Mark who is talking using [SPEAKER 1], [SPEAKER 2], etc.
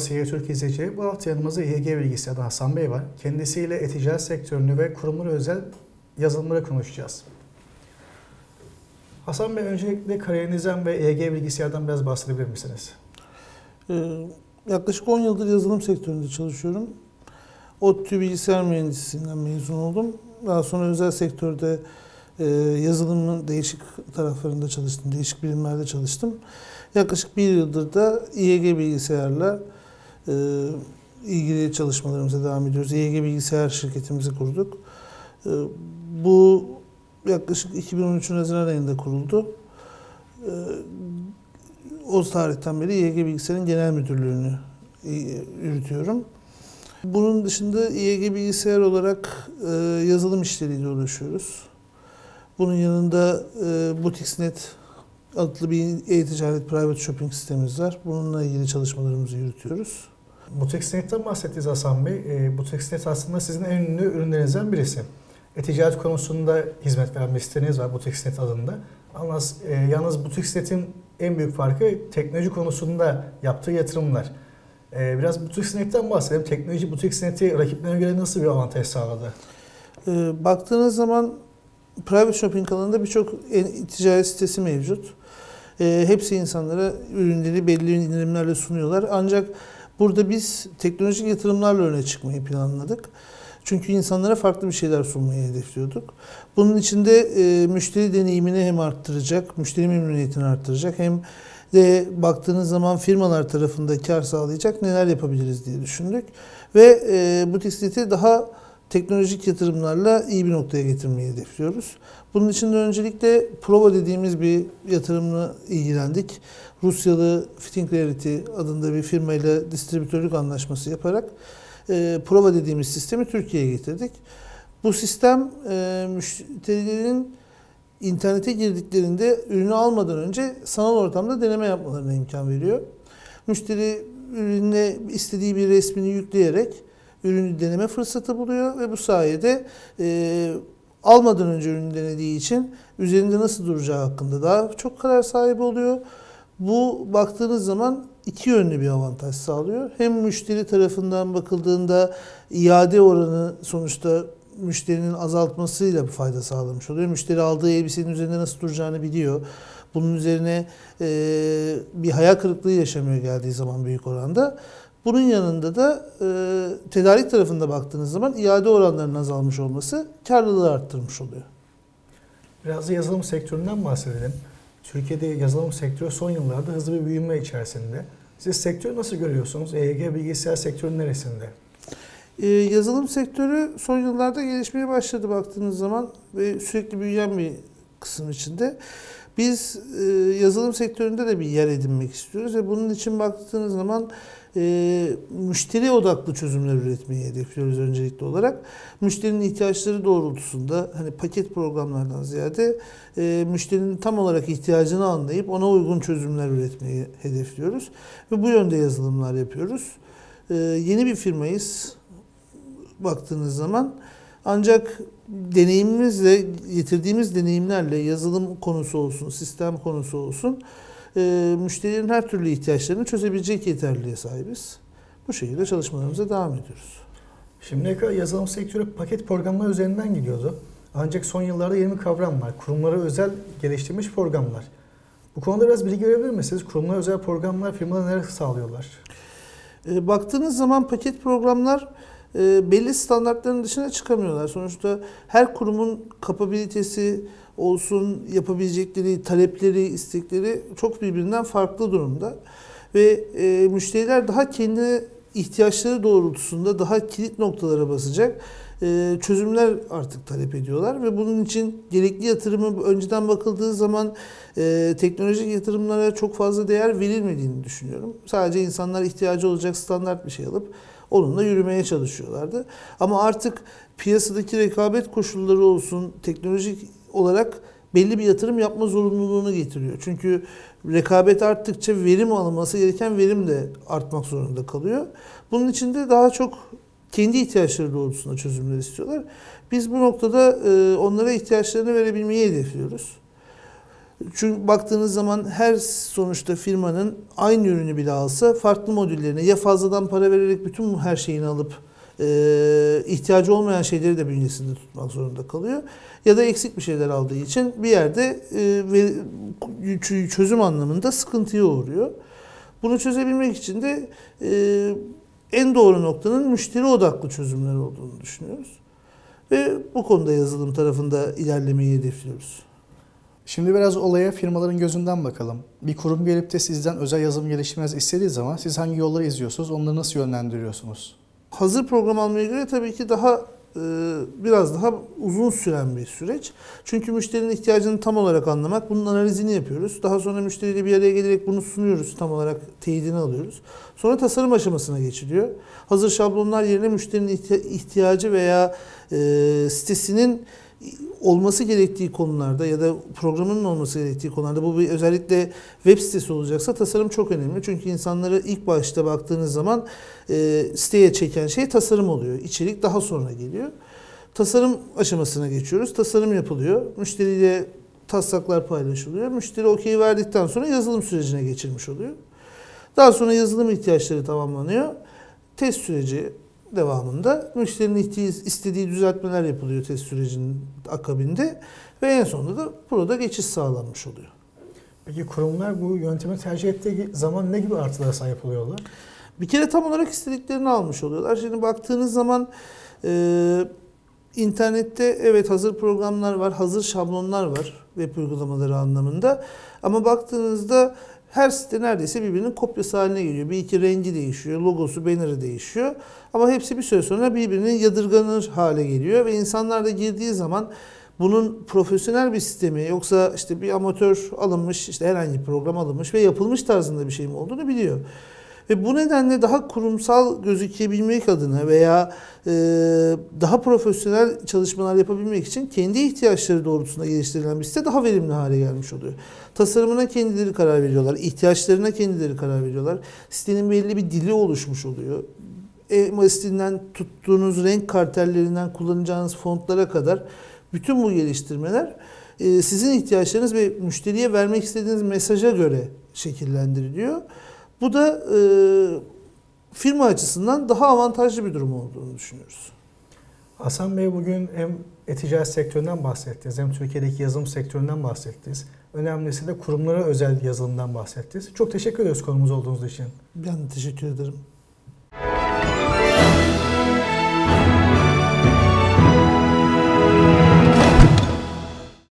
[SPEAKER 1] Sihir Türk izleyici. Bu hafta yanımızda İHG bilgisayardan Hasan Bey var. Kendisiyle e-ticaret sektörünü ve kurumlara özel yazılımları konuşacağız. Hasan Bey öncelikle kariyerinizden ve EG bilgisayardan biraz bahsedebilir misiniz?
[SPEAKER 2] Ee, yaklaşık 10 yıldır yazılım sektöründe çalışıyorum. ODTÜ bilgisayar mühendisliğinden mezun oldum. Daha sonra özel sektörde e, yazılımın değişik taraflarında çalıştım, değişik birimlerde çalıştım. Yaklaşık bir yıldır da İEG bilgisayarla ilgili çalışmalarımıza devam ediyoruz. İEG bilgisayar şirketimizi kurduk. E, bu yaklaşık 2013'ün Haziran ayında kuruldu. E, o tarihten beri İEG Bilgisayar'ın genel müdürlüğünü e, yürütüyorum. Bunun dışında İEG Bilgisayar olarak e, yazılım işleriyle uğraşıyoruz. Bunun yanında e, Butixnet adlı bir e-ticaret private shopping sistemimiz var. Bununla ilgili çalışmalarımızı yürütüyoruz.
[SPEAKER 1] Butixnet'ten bahsettiniz Hasan Bey. E, Butixnet aslında sizin en ünlü ürünlerinizden birisi. E-ticaret konusunda hizmet veren bir siteniz var Butixnet adında. Yalnız, e, yalnız Butixnet'in en büyük farkı teknoloji konusunda yaptığı yatırımlar. E, biraz Butixnet'ten bahsedelim. Teknoloji Butixnet'i rakiplerine göre nasıl bir avantaj sağladı?
[SPEAKER 2] E, baktığınız zaman private shopping alanında birçok ticaret sitesi mevcut. E, hepsi insanlara ürünleri belli indirimlerle sunuyorlar. Ancak burada biz teknolojik yatırımlarla öne çıkmayı planladık. Çünkü insanlara farklı bir şeyler sunmayı hedefliyorduk. Bunun içinde e, müşteri deneyimini hem arttıracak, müşteri memnuniyetini arttıracak hem de baktığınız zaman firmalar tarafında kar sağlayacak neler yapabiliriz diye düşündük. Ve e, bu tisleti daha teknolojik yatırımlarla iyi bir noktaya getirmeyi hedefliyoruz. Bunun için de öncelikle Prova dediğimiz bir yatırımla ilgilendik. Rusyalı Fitting Reality adında bir firmayla distribütörlük anlaşması yaparak e, Prova dediğimiz sistemi Türkiye'ye getirdik. Bu sistem e, müşterilerin internete girdiklerinde ürünü almadan önce sanal ortamda deneme yapmalarına imkan veriyor. Müşteri ürüne istediği bir resmini yükleyerek ürünü deneme fırsatı buluyor ve bu sayede e, almadan önce ürünü denediği için üzerinde nasıl duracağı hakkında daha çok karar sahibi oluyor. Bu baktığınız zaman iki yönlü bir avantaj sağlıyor. Hem müşteri tarafından bakıldığında iade oranı sonuçta müşterinin azaltmasıyla bir fayda sağlamış oluyor. Müşteri aldığı elbisenin üzerinde nasıl duracağını biliyor. Bunun üzerine e, bir hayal kırıklığı yaşamıyor geldiği zaman büyük oranda. Bunun yanında da e, tedarik tarafında baktığınız zaman iade oranlarının azalmış olması karlılığı arttırmış oluyor.
[SPEAKER 1] Biraz da yazılım sektöründen bahsedelim. Türkiye'de yazılım sektörü son yıllarda hızlı bir büyüme içerisinde. Siz sektörü nasıl görüyorsunuz? EYG bilgisayar sektörünün neresinde?
[SPEAKER 2] Ee, yazılım sektörü son yıllarda gelişmeye başladı baktığınız zaman ve sürekli büyüyen bir kısım içinde. Biz e, yazılım sektöründe de bir yer edinmek istiyoruz ve bunun için baktığınız zaman e, müşteri odaklı çözümler üretmeyi hedefliyoruz öncelikli olarak. Müşterinin ihtiyaçları doğrultusunda hani paket programlardan ziyade e, müşterinin tam olarak ihtiyacını anlayıp ona uygun çözümler üretmeyi hedefliyoruz. Ve bu yönde yazılımlar yapıyoruz. E, yeni bir firmayız baktığınız zaman. Ancak deneyimimizle, getirdiğimiz deneyimlerle yazılım konusu olsun, sistem konusu olsun e, müşterinin her türlü ihtiyaçlarını çözebilecek yeterliliğe sahibiz. Bu şekilde çalışmalarımıza devam ediyoruz.
[SPEAKER 1] Şimdiye kadar yazılım sektörü paket programlar üzerinden gidiyordu. Ancak son yıllarda yeni bir kavram var. Kurumlara özel geliştirilmiş programlar. Bu konuda biraz bilgi verebilir misiniz? Kurumlara özel programlar firmalara neler sağlıyorlar?
[SPEAKER 2] E, baktığınız zaman paket programlar e, belli standartların dışına çıkamıyorlar. Sonuçta her kurumun kapabilitesi olsun, yapabilecekleri, talepleri, istekleri çok birbirinden farklı durumda. Ve e, müşteriler daha kendi ihtiyaçları doğrultusunda daha kilit noktalara basacak e, çözümler artık talep ediyorlar ve bunun için gerekli yatırımı önceden bakıldığı zaman e, teknolojik yatırımlara çok fazla değer verilmediğini düşünüyorum. Sadece insanlar ihtiyacı olacak standart bir şey alıp onunla yürümeye çalışıyorlardı. Ama artık piyasadaki rekabet koşulları olsun, teknolojik olarak belli bir yatırım yapma zorunluluğunu getiriyor. Çünkü rekabet arttıkça verim alınması gereken verim de artmak zorunda kalıyor. Bunun için de daha çok kendi ihtiyaçları doğrultusunda çözümler istiyorlar. Biz bu noktada e, onlara ihtiyaçlarını verebilmeyi hedefliyoruz. Çünkü baktığınız zaman her sonuçta firmanın aynı ürünü bile alsa farklı modüllerine ya fazladan para vererek bütün her şeyini alıp e, ihtiyacı olmayan şeyleri de bünyesinde tutmak zorunda kalıyor. Ya da eksik bir şeyler aldığı için bir yerde e, çözüm anlamında sıkıntıya uğruyor. Bunu çözebilmek için de e, en doğru noktanın müşteri odaklı çözümler olduğunu düşünüyoruz. Ve bu konuda yazılım tarafında ilerlemeyi hedefliyoruz.
[SPEAKER 1] Şimdi biraz olaya firmaların gözünden bakalım. Bir kurum gelip de sizden özel yazılım geliştirmenizi istediği zaman siz hangi yolları izliyorsunuz, onları nasıl yönlendiriyorsunuz?
[SPEAKER 2] Hazır program almaya göre tabii ki daha e, biraz daha uzun süren bir süreç. Çünkü müşterinin ihtiyacını tam olarak anlamak, bunun analizini yapıyoruz. Daha sonra müşteriyle bir araya gelerek bunu sunuyoruz, tam olarak teyidini alıyoruz. Sonra tasarım aşamasına geçiliyor. Hazır şablonlar yerine müşterinin ihtiyacı veya e, sitesinin olması gerektiği konularda ya da programının olması gerektiği konularda bu bir özellikle web sitesi olacaksa tasarım çok önemli. Çünkü insanları ilk başta baktığınız zaman e, siteye çeken şey tasarım oluyor. İçerik daha sonra geliyor. Tasarım aşamasına geçiyoruz. Tasarım yapılıyor. Müşteriyle taslaklar paylaşılıyor. Müşteri okey verdikten sonra yazılım sürecine geçirmiş oluyor. Daha sonra yazılım ihtiyaçları tamamlanıyor. Test süreci devamında müşterinin istediği düzeltmeler yapılıyor test sürecinin akabinde ve en sonunda da burada geçiş sağlanmış oluyor.
[SPEAKER 1] Peki kurumlar bu yöntemi tercih ettiği zaman ne gibi artılara sahip oluyorlar?
[SPEAKER 2] Bir kere tam olarak istediklerini almış oluyorlar. Şimdi baktığınız zaman e, internette evet hazır programlar var, hazır şablonlar var web uygulamaları anlamında. Ama baktığınızda her site neredeyse birbirinin kopyası haline geliyor. Bir iki rengi değişiyor, logosu, banner'ı değişiyor. Ama hepsi bir süre sonra birbirinin yadırganır hale geliyor ve insanlar da girdiği zaman bunun profesyonel bir sistemi yoksa işte bir amatör alınmış, işte herhangi bir program alınmış ve yapılmış tarzında bir şey mi olduğunu biliyor. Ve bu nedenle daha kurumsal gözükebilmek adına veya e, daha profesyonel çalışmalar yapabilmek için kendi ihtiyaçları doğrultusunda geliştirilen bir site daha verimli hale gelmiş oluyor. Tasarımına kendileri karar veriyorlar, ihtiyaçlarına kendileri karar veriyorlar. Sitenin belli bir dili oluşmuş oluyor. E-Masistinden tuttuğunuz renk kartellerinden kullanacağınız fontlara kadar bütün bu geliştirmeler e, sizin ihtiyaçlarınız ve müşteriye vermek istediğiniz mesaja göre şekillendiriliyor. Bu da e, firma açısından daha avantajlı bir durum olduğunu düşünüyoruz.
[SPEAKER 1] Hasan Bey bugün hem e-ticaret sektöründen bahsettiniz hem Türkiye'deki yazılım sektöründen bahsettiniz. Önemlisi de kurumlara özel yazılımdan bahsettiniz. Çok teşekkür ediyoruz konumuz olduğunuz için.
[SPEAKER 2] Ben teşekkür ederim.